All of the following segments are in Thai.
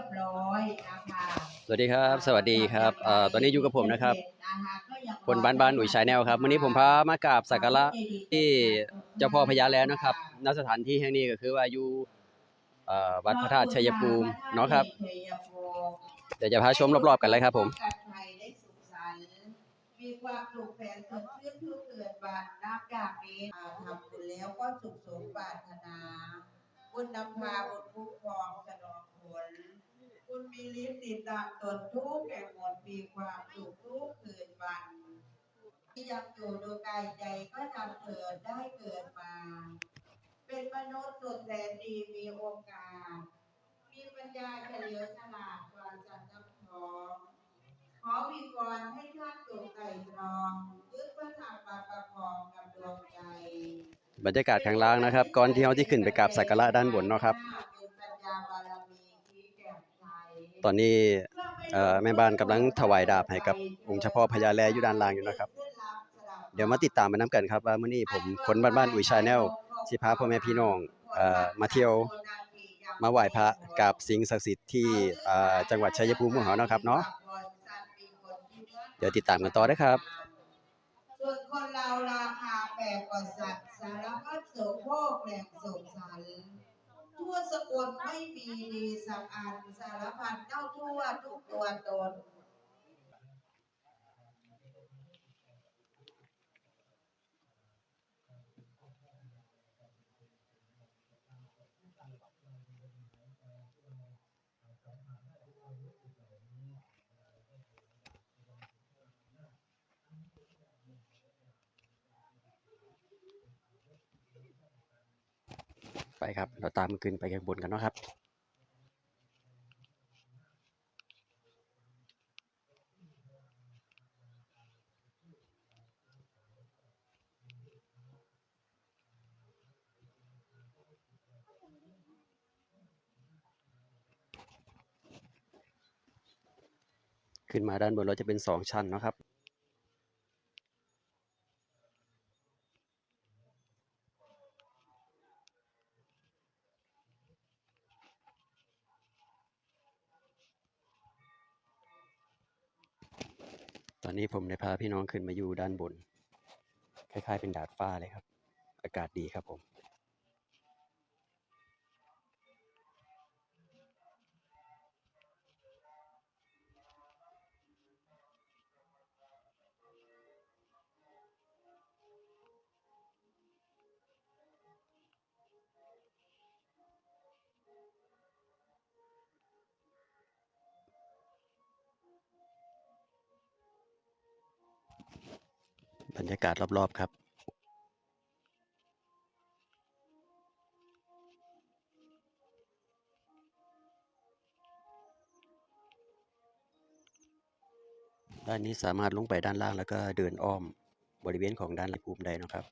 ยบร้อยนะคะสวัสดีครับ สวัสดีครับเอ่อตอนนี้อยู่กับผมนะครับ คนบ้านบ้านอุ๋ยชายแนวครับวันนี้ผมพามากราบสักการะที่เจ้าพ่อพญาแล้วนะครับณสถานที่แห่งนี้ก็คือว่าอยู่เอ่อวัดพระธาตุชัยภูมิเนาะครับ เดี๋ยวจะพาชมรอบๆกันเลยครับผม มีความสุขแสนสดชื่นทุกเกิดวันนับจากนี้อ่าทำบุญแล้วก็สุขสมปรารถนาบุญนำพาบุญคุ้มครองสนองผล คุณมีฤทธิ์ติดตามตนทุกแห่งหนมีความสุขทุกคืนวันที่ยังอยู่ดูกายใจก็จำเกิดได้เกิดมา เป็นมนุษย์สุดแสนดีมีโอกาส มีปัญญาเฉลียวฉลาดกว่าสัตว์น้ำทองขอวิงวอนให้ท่านจงไตรตรองยึดพระธรรมมาประคองกับดวงใจ บรรยากาศข้างล่างนะครับ ก่อนที่เราที่ขึ้นไปกราบสักการะด้านบนเนาะครับ ตอนนี้แม่บ้านกำลังถวายดาบให้กับองค์เฉพาะพญาแลอยู่ด้านล่างอยู่นะครับ เดี๋ยวมาติดตามไปน้ำกันครับว่ามื้อนี้ผมคนบ้านบ้านอุ๋ยชาแนลสิพาพ่อแม่พี่น้องอมาเที่ยวมาไหว้พระกับสิ่งศักดิ์สิทธิ์ที่จังหวัดชัยภูมิของเรานะครับเนาะเดี๋ยวติดตามกันต่อนะครับส่วนคนเราราคาแปลกกว่าสัตว์สารพัดโสโครกแหล่งสุขสันต์ ทั่วสกุลไม่มีดีสักอันสารพัดเจ้าทั่วทุกตัวตน ไปครับ เราตามขึ้นไปข้างบนกันนะครับขึ้นมาด้านบนเราจะเป็นสองชั้นนะครับ อนนี้ผมได้พาพี่น้องขึ้นมาอยู่ด้านบน คล้ายๆเป็นดาดฟ้าเลยครับ อากาศดีครับผม บรรยากาศรอบๆครับด้านนี้สามารถลงไปด้านล่างแล้วก็เดินอ้อมบริเวณของด้านหลังภูมิได้นะครับ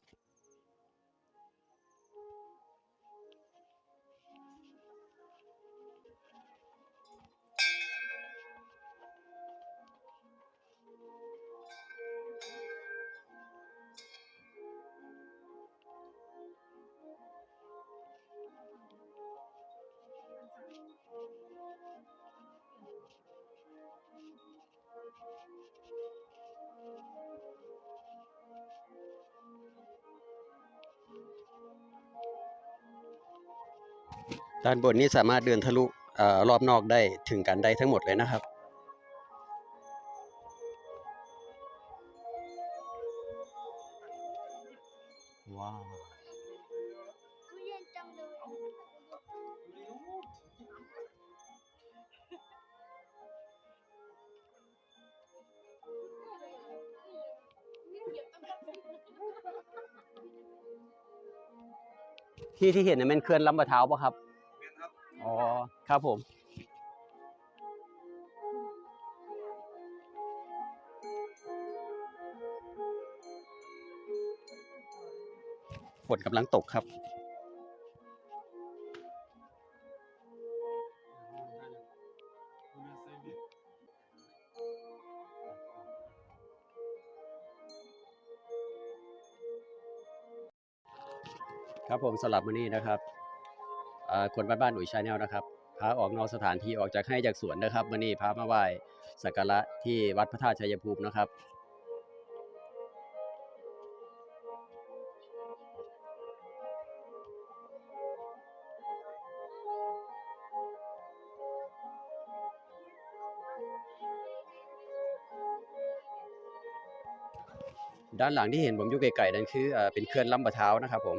ด้านบนนี้สามารถเดินทะลุเอ่อรอบนอกได้ถึงกันได้ทั้งหมดเลยนะครับ ว้าวที่ที่เห็นเนี่ยมันเขื่อนลำบะเท้าวปะครับ ครับผม ฝนกำลังตกครับ ครับผมสำหรับวันนี้นะครับคนบ้านบ้านอุ๋ยชาแนลนะครับ พาออกนอกสถานที่ออกจากให้จากสวนนะครับมื้อนี้พามาไหว้สักการะที่วัดพระธาตุชัยภูมินะครับด้านหลังที่เห็นผมอยู่ไกลๆนั่นคือเอ่อเป็นเขื่อนลำปะเท้านะครับผม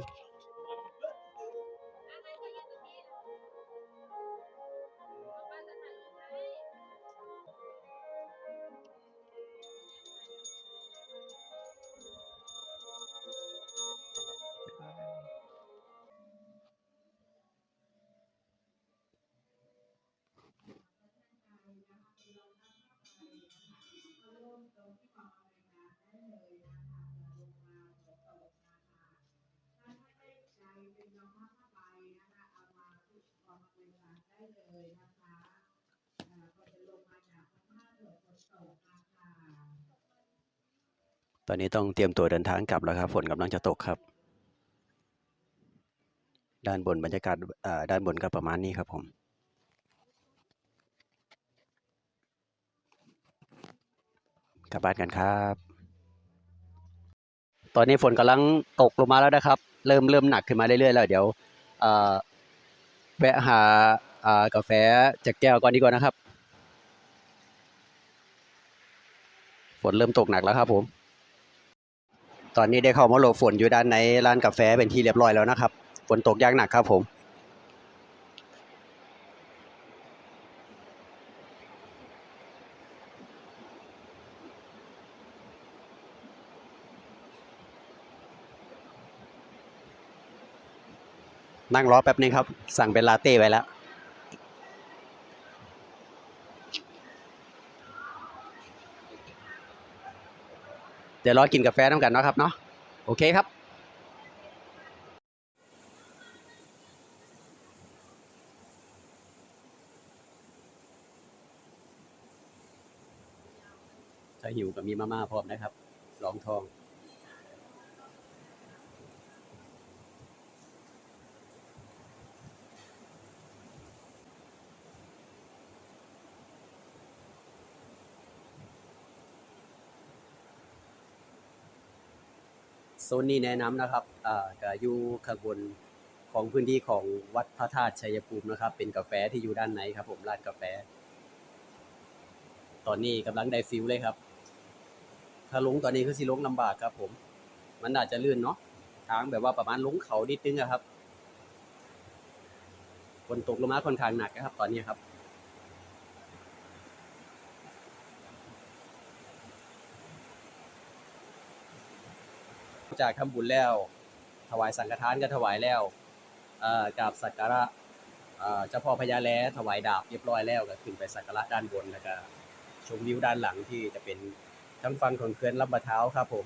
ตอนนี้ต้องเตรียมตัวเดินทางกลับแล้วครับ ฝนกำลังจะตกครับ ด้านบนบรรยากาศด้านบนก็ประมาณนี้ครับผมกลับบ้านกันครับ ตอนนี้ฝนกำลังตกลงมาแล้วนะครับ เริ่มเริ่มหนักขึ้นมาเรื่อยๆแล้วเดี๋ยวแวะหาอ่ากาแฟจากแก้วก่อนดีกว่านะครับฝนเริ่มตกหนักแล้วครับผม ตอนนี้ได้เข้ามาหลบฝนอยู่ด้านในร้านกาแฟเป็นที่เรียบร้อยแล้วนะครับ ฝนตกยากหนักครับผม นั่งรอแป๊บนึงครับ สั่งเป็นลาเต้ไว้แล้ว เดี๋ยวรอกินกาแฟน้ำกันเนาะครับเนาะโอเคครับ ถ้าหิวก็มีมาม่าพร้อมนะครับรองทอง โซนนี้แนะนำนะครับอ่าก็อยู่ข้างบนของพื้นที่ของวัดพระธาตุชัยภูมินะครับ เป็นกาแฟที่อยู่ด้านในครับ ผมร้านกาแฟ ตอนนี้กำลังได้ฟิลเลยครับ ถ้าลงตอนนี้คือสิลงลำบากครับ ผม มันอาจจะลื่นเนาะทางแบบว่าประมาณลงเขาดิดนึงอะครับฝนตกลงมาค่อนข้างหนักนะครับ ตอนนี้ครับ จากทำบุญแล้ว ถวายสังฆทานก็ถวายแล้วกราบสักการะเจ้าพ่อพญาแลถวายดาบเรียบร้อยแล้วก็ขึ้นไปสักการะด้านบนแล้วก็ชมวิวด้านหลังที่จะเป็นทั้งฟังของเขื่อนลำบะเท้าครับผม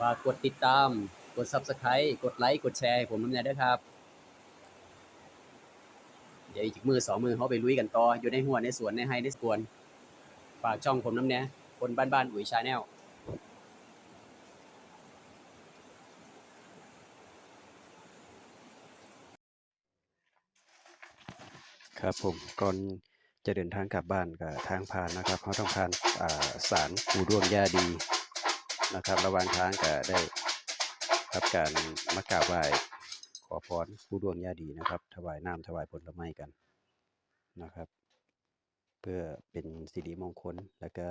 ฝากกดติดตามกด Subscribe กดไลค์กดแชร์ให้ผมน้ำแน่ด้วยครับ เดี๋ยวอีกมือสองมือเขาไปลุยกันต่อ อยู่ในหัวในสวนในไฮในสวน ฝากช่องผมน้ำแน่คนบ้านๆอุ๋ยชาแนล ครับผมก่อนจะเดินทางกลับบ้านก็ทางผ่านนะครับเขาต้องผ่านอ่าศาลปู่ดวงยาดีนะครับ ระหว่างทางก็ได้รับการมากราบไหว้ขอพรปู่ดวงยาดีนะครับ ถวายน้ำถวายผลไม้กันนะครับ เพื่อเป็นสิริมงคลแล้วก็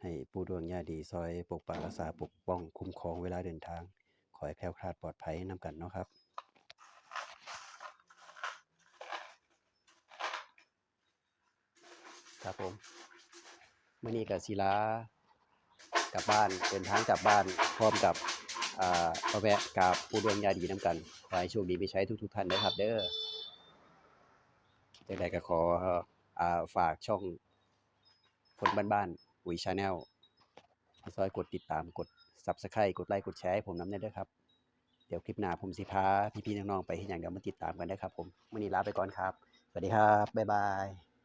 ให้ปู่ดวงยาดีซอยปกปักรักษาปกป้องคุ้มครองเวลาเดินทาง ขอให้แคล้วคลาดปลอดภัยนำกันเนาะครับ ครับผมมื่อนี้กับศิลากลับบ้านเดินทางกลับบ้านพร้อมกับพระแวะกับผู้ดวงยาดีน้ำกันขอให้โชคดีไปใช้ทุก ๆ ท่านนะครับ เด้อจังใดก็ขออฝากช่องคนบ้านๆอุ๋ยชาแนลซอยกดติดตามกด Subscribe กดไลค์กดแชร์ให้ผมน้ำได้ด้วยครับ เดี๋ยวคลิปหน้าผมสิพาพี่ๆน้องๆไปเฮ็ดหยังเดียวมาติดตามกันนะครับผมมื่อนี้ลาไปก่อนครับ สวัสดีครับ บ๊ายบาย